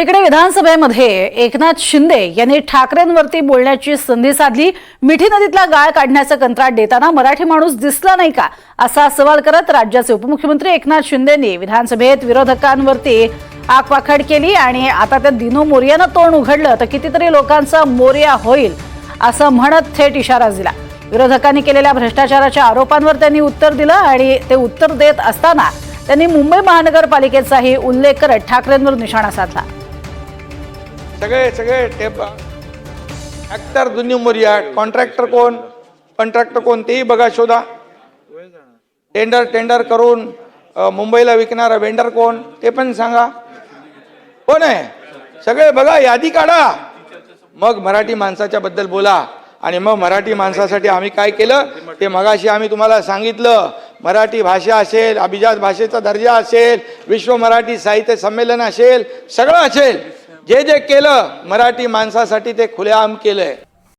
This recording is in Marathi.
इकडे विधानसभेमध्ये एकनाथ शिंदे यांनी ठाकरेंवरती बोलण्याची संधी साधली. मिठी नदीतला गाळ काढण्याचं कंत्राट देताना मराठी माणूस दिसला नाही का? असा सवाल करत राज्याचे उपमुख्यमंत्री एकनाथ शिंदेंनी विधानसभेत विरोधकांवरती आकवाखड केली आणि आता त्या दिनो मोर्यानं तोंड उघडलं तर कितीतरी लोकांचा मोर्या होईल असं म्हणत थेट इशारा दिला. विरोधकांनी केलेल्या भ्रष्टाचाराच्या आरोपांवर त्यांनी उत्तर दिलं आणि ते उत्तर देत असताना त्यांनी मुंबई महानगरपालिकेचाही उल्लेख करत ठाकरेंवर निशाणा साधला. सगळे सगळे टेप ॲक्टर जुनी मोरिया कॉन्ट्रॅक्टर कोण? कॉन्ट्रॅक्टर कोण? तेही बघा शोधा. टेंडर टेंडर करून मुंबईला विकणारा वेंडर कोण? ते पण सांगा. कोण आहे? सगळे बघा यादी काढा. मग मराठी माणसाच्या बद्दल बोला. आणि मग मराठी माणसासाठी आम्ही काय केलं? ते मगाशी आम्ही तुम्हाला सांगितलं. मराठी भाषा असेल अभिजात भाषेचा दर्जा असेल विश्व मराठी साहित्य संमेलन असेल सगळं असेल. जे जे केलं मराठी माणसासाठी ते खुलेआम केलंय.